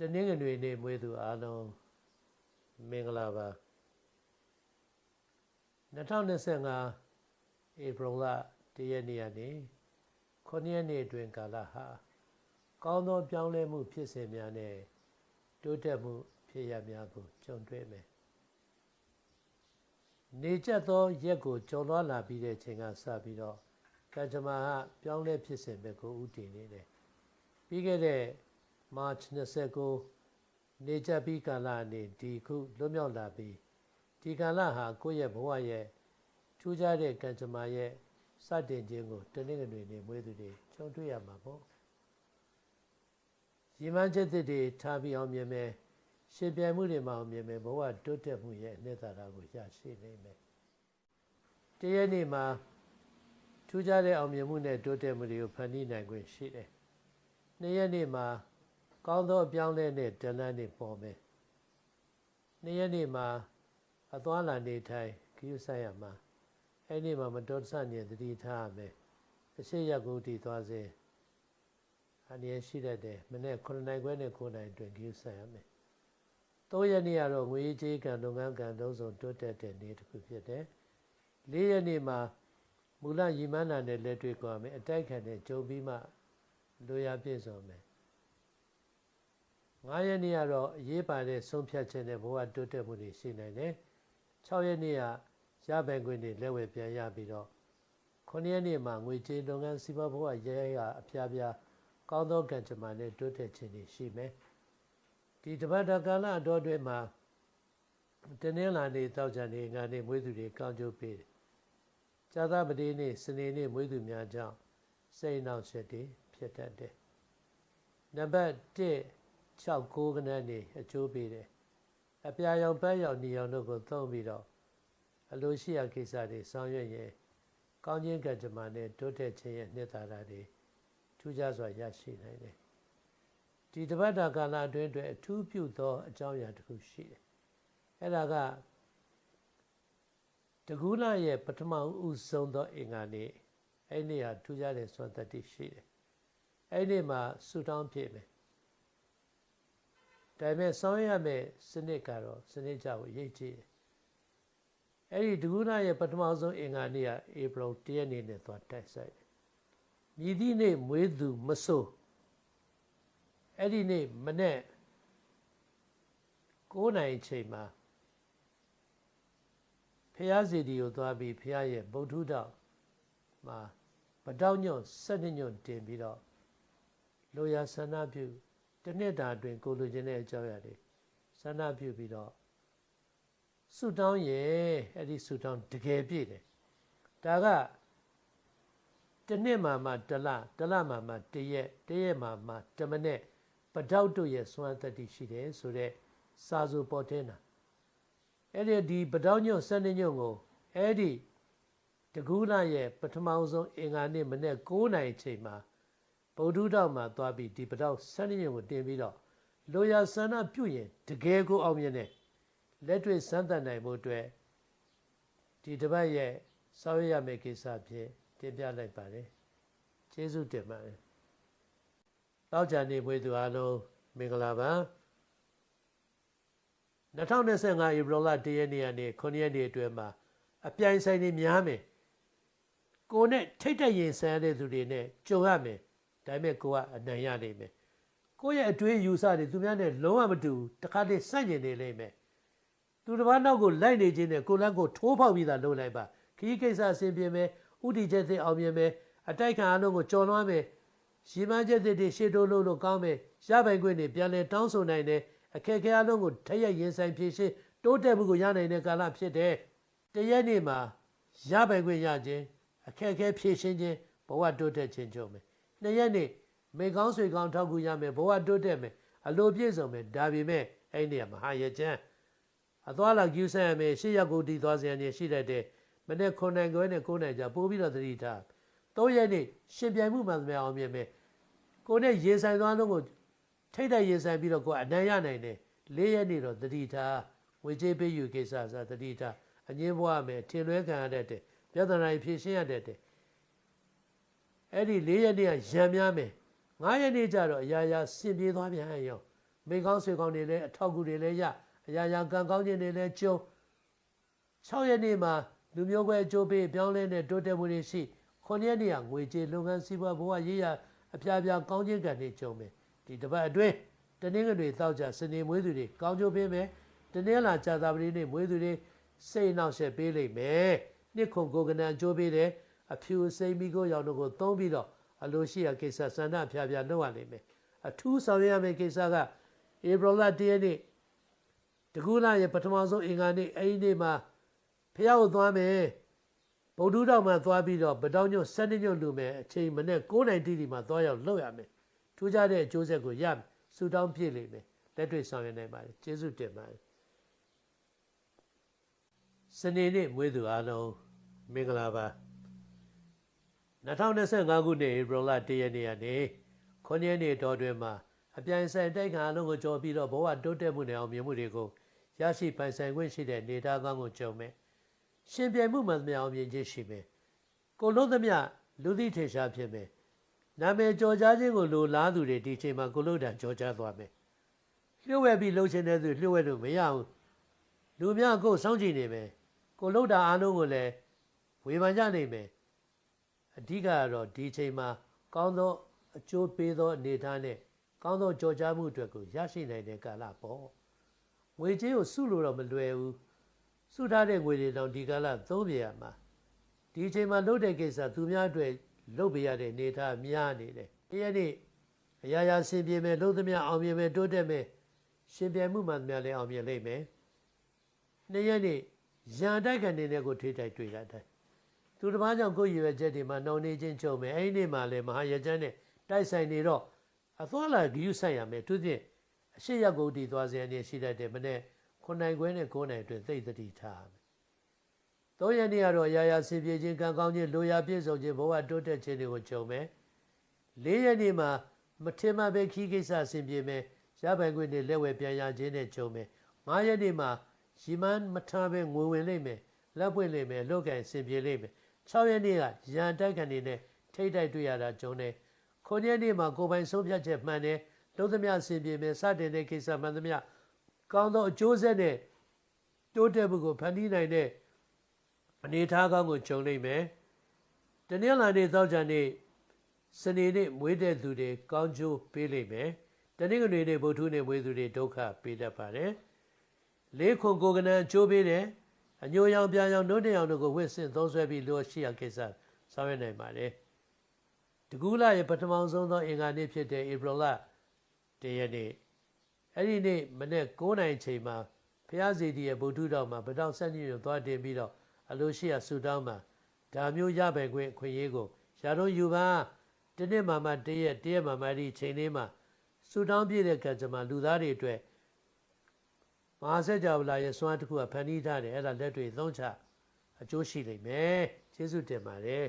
တနင်္ဂနွေနေ့မွေးသူအားလုံးမင်္ဂလာပါ2025ဧပြီလ1ရက်နေ့ကနေ9ရက်နေ့အတွင်းကာလဟာကောင်းသောပြောင်းလဲမှုဖြစ်စဉ်များနဲ့တိုးတက်မှုဖြစ်ရများကိုကြုံတွေ့မယ်နေကျက်သောရက်ကိုကျော်လွှားလာပြီးတဲ့ချိန်ကစပြီးတော့ကံကြမ္မာကပြောင်းလဲဖြစ်စဉ်ပဲကိုဥတည်နေတယ်ပြီးခဲ့တဲ့ March 29နေကြပြီးကာလအနေဒီခုလွတ်မြောက်လာပြီးဒီကာလဟာကိုယ့်ရဲ့ဘဝရဲ့ထူးခြားတဲ့ကံကြမ္မာရဲ့စတင်ခြင်းကိုတနင်္ဂနွေနေ့မွေးသူတွေကြုံတွေ့ရမှာပေါ့ရည်မှန်းချက်တွေထားပြီးအောင်မြင်မယ်ရှင်ပြိုင်မှုတွေမှာအောင်မြင်မယ်ဘဝတိုးတက်မှုရဲ့အနှစ်သာရကိုရရှိနိုင်မယ်တရက်နေ့မှာထူးခြားတဲ့အောင်မြင်မှုနဲ့တိုးတက်မှုတွေကိုဖန်တီးနိုင်ခွင့်ရှိတယ်နေ့ရက်နေ့မှာ ကောင်းသောအပြောင်းလဲနဲ့တလန်းနေပေါ်မယ်။နေ့ရက်နေ့မှာအသွားလာနေထိုင်ခရူးဆိုင်ရမှာအဲ့ဒီမှာမတော်တဆညင်တတိထားရမယ်။အရှိရက်ကိုတည်သွားစေ။အနေရရှိတတ်တယ်။မနေ့9နိုင်ခွဲနဲ့9နိုင်အတွင်းခရူးဆိုင်ရမယ်။၃ရက်နေ့ကတော့ငွေကြေးကံလုပ်ငန်းကံလုံးစုံတိုးတက်တဲ့နေ့တစ်ခုဖြစ်တယ်။၄ရက်နေ့မှာမူလရည်မှန်းတာနဲ့လက်တွေ့ကြွားမယ်။အတိုက်ခံတဲ့ကြုံပြီးမှလိုရာပြည့်စုံမယ် 9ရက်နေ့ကတော့အရေးပါတဲ့ဆုံးဖြတ်ချက်နဲ့ဘဝတိုးတက်မှုတွေရှိနိုင်တယ်6ရက်နေ့ကရပိုင်ခွင့်တွေလက်ဝယ်ပြန်ရပြီးတော့9ရက်နေ့မှာငွေကြေးလုပ်ငန်းစီးပွားဘဝရဲရဲကအဖျားဖျားကောင်းသောကံကြမ္မာနဲ့တိုးတက်ခြင်းတွေရှိမယ်ဒီတပတ်တကာလအတော်အတွင်းမှာတနင်္လာနေ့တောက်ကြနေ့ငါနေ့မွေးသူတွေကောင်းကျိုးပေးတယ်။ဇာသပတိနေ့စနေနေ့မွေးသူများကြောင့်စိတ်နှောက်ယှက်တွေဖြစ်တတ်တယ်။နံပါတ်1 6 9ခဏနေအကျိုးပေးတယ်အပြာရောင်ပန်းရောင်နေရောင်တို့ကိုသုံးပြီးတော့အလိုရှိရာကိစ္စတွေဆောင်ရွက်ရင်ကောင်းခြင်းကံကြမ္မာနဲ့တိုးတက်ခြင်းရဲ့နှစ်သာရတွေထူးခြားစွာရရှိနိုင်တယ်ဒီတပတ်တာကာလအတွင်းအတွက်အထူးပြုသောအကြောင်းအရာတစ်ခုရှိတယ်အဲ့ဒါကတကူးလာရဲ့ပထမဦးဆုံးသောအင်္ဂါနေ့အဲ့ဒီဟာထူးခြားတဲ့စွမ်းတတ္တိရှိတယ်အဲ့ဒီမှာဆူတောင်းဖြစ်မယ် ဒါပေမဲ့ဆောင်ရမယ့်စနစ်ကတော့စနစ်ကြကိုရိတ်ကြည့်တယ်အဲ့ဒီဒုက္ခရဲ့ပထမဆုံးအင်္ဂါနေ့ကဧပြီတရက်နေ့နဲ့သွားတိုက်ဆိုင်တယ်မြည်သည့်နေ့မွေးသူမဆိုးအဲ့ဒီနေ့မနေ့9နိုင်ချိန်မှာဖះစီဒီကိုသွားပြီးဖះရဲ့ဗုဒ္ဓတော်မှာပတောက်ညွန့်၁၂ညွန့်တင်ပြီးတော့လိုရာဆန္ဒပြု တစ်နှစ်တာအတွင်းကိုလိုချင်တဲ့အကြောင်းအရာတွေဆန္ဒပြုပြီးတော့ဆုတောင်းရဲ့အဲ့ဒီဆုတောင်းတကယ်ပြည့်တယ်ဒါကတစ်နှစ်မှမှတလတလမှမှတရက်တရက်မှမှတမနဲ့ပတောက်တို့ရဲ့စွမ်းသက်တည်ရှိတယ်ဆိုတော့စာစုပေါ်တင်တာအဲ့ဒီဒီပတောက်ညွန့်စနေညွန့်ကိုအဲ့ဒီတကူးလာရဲ့ပထမဆုံးအင်္ဂါနေ့မနေ့9နိုင်ချိန်မှာ ဗုဒ္ဓတော်မှာသွားပြီးဒီပတော့ဆန်းရင်ကိုတင်ပြီးတော့လိုရာဆန္ဒပြုရင်တကယ်ကိုအောင်မြင်တယ်လက်တွေ့စမ်းသပ်နိုင်ဖို့အတွက်ဒီတပတ်ရဲ့စောရရမယ့်ကိစ္စဖြင့်တင်ပြလိုက်ပါတယ်ကျေးဇူးတင်ပါတယ်တောက်ကြနေပွေသူအားလုံးမင်္ဂလာပါ2025ဧပြီလ1ရက်နေ့ကနေ9ရက်နေ့အတွင်းမှာအပြိုင်ဆိုင်တွေများမယ်ကိုနဲ့ထိတ်တက်ရင်ဆန်းတဲ့သူတွေနဲ့ကြုံရမယ် ဒါပေမဲ့ကိုကအနိုင်ရလိမ့်မယ်ကိုရဲ့အတွေးယူဆတွေသူများနဲ့လုံးဝမတူတခါတည်းဆန့်ကျင်နေလိမ့်မယ်သူတစ်ပါးနောက်ကိုလိုက်နေခြင်းနဲ့ကိုလန်းကိုထိုးဖောက်ပြီးသားလုပ်လိုက်ပါခရီးကိစ္စအဆင်ပြေမယ်ဥတီချက်သိအောင်မြင်မယ်အတိုက်ခံအလုံးကိုကြော်လွှမ်းမယ်ရှင်းမချက်တွေရှေ့တိုးလို့လို့ကောင်းမယ်ရပိုင်ခွင့်တွေပြန်လဲတောင်းဆိုနိုင်တယ်အခက်အခဲအလုံးကိုထက်ရရင်ဆိုင်ဖြည့်ရှင်းတိုးတက်မှုကိုရနိုင်တဲ့ကာလဖြစ်တယ်တရက်နေ့မှာရပိုင်ခွင့်ရခြင်းအခက်အခဲဖြည့်ရှင်းခြင်းဘဝတိုးတက်ခြင်းကြုံမယ် နှစ်ရက်နေမေကောင်းဆွေကောင်းထောက်ကူရမယ်ဘဝတိုးတက်မယ်အလိုပြည့်စုံမယ်ဒါပေမဲ့အဲ့ဒီကမဟာရကျမ်းအသွားလာကျူးဆန်းရမယ်ရှေ့ရက်ကိုတည်သွားစရာနေရှိတတ်တဲ့မနေ့9နိုင်ခွဲနဲ့9နိုင်ကြပို့ပြီးတော့သတိထား၃ရက်နေရှင်ပြိုင်မှုမှန်သမျှအောင်မြင်မယ်ကိုနဲ့ရေဆိုင်သွားလုံးကိုထိတ်တဲ့ရေဆိုင်ပြီးတော့ကိုအနံ့ရနိုင်တယ်၄ရက်နေတော့သတိထားဝေကြေးပေးယူကိစ္စစားသတိထားအငင်းဘွားမယ်ထင်လွဲခံရတဲ့ပြဿနာဖြေရှင်းရတဲ့ အဲ့ဒီ၄ရက်နေ့ကရံများမယ်၅ရက်နေ့ကျတော့အရာရာစင်ပြေသွားပြန်ရောမိကောင်းဆွေကောင်းတွေလည်းအထောက်အကူတွေလည်းရအရာရာကံကောင်းခြင်းတွေလည်းကျုံ6ရက်နေ့မှာလူမျိုးပွဲအကျိုးပေးပြောင်းလဲတဲ့တိုးတက်မှုတွေရှိ9ရက်နေ့ကငွေကြေးလုပ်ငန်းစီးပွားဘဝရေးရာအပြားပြားကောင်းခြင်းကံတွေကျုံမယ်ဒီတစ်ပတ်အတွင်းတနင်္ဂနွေတောက်ကြစနေမွေးသူတွေကောင်းကျိုးပေးမယ်တနင်္လာကြာသပတေးနေ့မွေးသူတွေစိတ်နှောက်ယှက်ပေးလိမ့်မယ်နှစ်ခုကိုကနံအကျိုးပေးတယ် အဖြူစိမ့်မိကိုရောင်တို့ကိုသုံးပြီးတော့အလိုရှိရာကိစ္စဆန္ဒဖြားဖြားလုပ်ရလိမ့်မယ်အထူးဆောင်ရွက်ရမယ့်ကိစ္စကဧပြီလ၁ရက်နေ့တကူလာရဲ့ပထမဆုံးအင်္ဂါနေ့အဲ့ဒီနေ့မှာဖះကိုသွားမယ်ဗုဒ္ဓတော်မှာသွားပြီးတော့ဗတောင်းညွတ်7ညွတ်လူမယ်အချိန်မနဲ့9နိုင်တိတိမှာသွားရောက်လုပ်ရမယ်ထူးခြားတဲ့အကျိုးဆက်ကိုရမယ်ဆူတောင်းပြည့်လိမ့်မယ်လက်တွေ့ဆောင်ရွက်နိုင်ပါတယ်ကျေးဇူးတင်ပါတယ်စနေနေ့မွေးသူအားလုံးမင်္ဂလာပါ 2025ခုနှစ်ဧပြီလ1ရက်နေ့ကနေ9ရက်နေ့တော်တွင်မှာအပြိုင်ဆိုင်တိုက်ခံအလုံးကိုကြော်ပြီးတော့ဘဝတိုးတက်မှုနဲ့အောင်မြင်မှုတွေကိုရရှိပိုင်ဆိုင်ခွင့်ရှိတဲ့နေသားကောင်းကိုကြုံမယ်။ရှင်ပြိုင်မှုမှန်သမျှအောင်မြင်ခြင်းရှိမယ်။ကိုလုံးသမျှလူသိထေရှားဖြစ်မယ်။နာမည်ကြော်ကြားခြင်းကိုလိုလားသူတွေဒီချိန်မှာကိုလို့တန်ကြော်ကြားသွားမယ်။လျှို့ဝှက်ပြီးလှုပ်ရှင်တဲ့သူလျှို့ဝှက်လို့မရဘူး။လူများကိုစောင့်ကြည့်နေမယ်။ကိုလို့တာအားလုံးကိုလည်းဝေဖန်ကြနိုင်မယ်။ အဓိကကတော့ဒီချိန်မှာကောင်းသောအကျိုးပေးသောအနေအထားနဲ့ကောင်းသောကြော်ကြားမှုအတွက်ကိုရရှိနိုင်တဲ့ကာလပေါ့ငွေကြေးကိုစုလို့တော့မလွယ်ဘူးစုထားတဲ့ငွေတွေတော့ဒီကာလသုံးပြရမှာဒီအချိန်မှာလုပ်တဲ့ကိစ္စသူများအတွက်လုပ်ပြရတဲ့အနေအထားများနေတယ်တရက်နေ့အရာရာဆင်ပြေမယ်လုပ်သမျှအောင်မြင်မယ်တိုးတက်မယ်ရှင်ပြိုင်မှုမှန်သမျှလည်းအောင်မြင်လိမ့်မယ်နှစ်ရက်နေ့ရန်တိုက်ခံနေတဲ့ကိုထိတိုက်တွေ့တာတိုင်း သူတစ်ပါးကြောင့်ကိုယ်ရည်ရွယ်ချက်တွေမှာနှောင့်နှေးခြင်းချုပ်မယ်အဲ့ဒီနေ့မှာလည်းမဟာရကျန်းနဲ့တိုက်ဆိုင်နေတော့အသွားလာဂရုစိုက်ရမယ်သူဖြင့်အရှိရက်ကိုတည်သွားစေအနေရှိတတ်တယ်မနေ့ခုနိုင်ခွဲနဲ့9နိုင်အတွင်းသိသတိထားမယ်။သုံးရက်နေ့ကတော့ရာရာစင်ပြေခြင်းကံကောင်းခြင်းလိုရာပြည့်စုံခြင်းဘဝတိုးတက်ခြင်းတွေကိုကြုံမယ်။လေးရက်နေ့မှာမထင်မှပဲခီးကိစ္စဆင်ပြေမယ်။ရပိုင်ခွင့်နဲ့လက်ဝဲပြန်ရခြင်းနဲ့ကြုံမယ်။ငါးရက်နေ့မှာရီမန်းမထားပဲငွေဝင်လိမ့်မယ်။လက်ပွင့်လိမ့်မယ်။လောက်ကင်ဆင်ပြေလိမ့်မယ်။ 6ရက်နေ့ကရန်တိုက်ခံနေနဲ့ထိတ်တိုက်တွေ့ရတာကြုံတယ်။ခုနှစ်နေ့မှာကိုပိုင်ဆုံးဖြတ်ချက်မှန်တယ်လုံးသမျှအစဉ်ပြေမယ်စတင်တဲ့ကိစ္စမှန်သမျှကောင်းသောအကျိုးဆက်နဲ့တိုးတက်မှုကိုဖန်တီးနိုင်တဲ့အနေအထားကောင်းကိုကြုံနိုင်မယ်တနင်္လာနေ့သောကြနေ့စနေနေ့မွေးတဲ့သူတွေကောင်းကျိုးပေးလိမ့်မယ်တနင်္ဂနွေနေ့ဗုဒ္ဓနေ့မွေးသူတွေဒုက္ခပေးတတ်ပါတယ်လေးခုကိုကနံကျိုးပေးတယ် အညိုရောင်ပြန်ရောင်နှုတ်တရောင်တို့ကိုဝှက်ဆင့်သုံးဆွဲပြီးလို့ရှိရကိစ္စဆောင်ရွက်နိုင်ပါတယ်တကူလာရဲ့ပထမဆုံးသောအင်္ဂါနေ့ဖြစ်တဲ့ဧပြီလတရက်နေ့အဲ့ဒီနေ့မနေ့9နိုင်ချိန်မှာဖျားစီတီရဲ့ဗုဒ္ဓတော်မှာဗတောက်ဆက်ညွန့်သွားတင်ပြီးတော့အလိုရှိရဆူတောင်းမှာဒါမျိုးရပိုင်ခွင့်ခွင့်ရေးကိုရာတော့ယူပါတနေ့မှမှတရက်တရက်မှမှဒီချိန်လေးမှာဆူတောင်းပြည့်တဲ့ကံကြမ္မာလူသားတွေအတွက် မဟာဆက်ကြဝဠာရဲ့စွမ်းတစ်ခုကဖန်တီးထားတယ်အဲ့ဒါလက်တွေသုံးချအကျိုးရှိလိမ့်မယ်ကျေးဇူးတင်ပါတယ်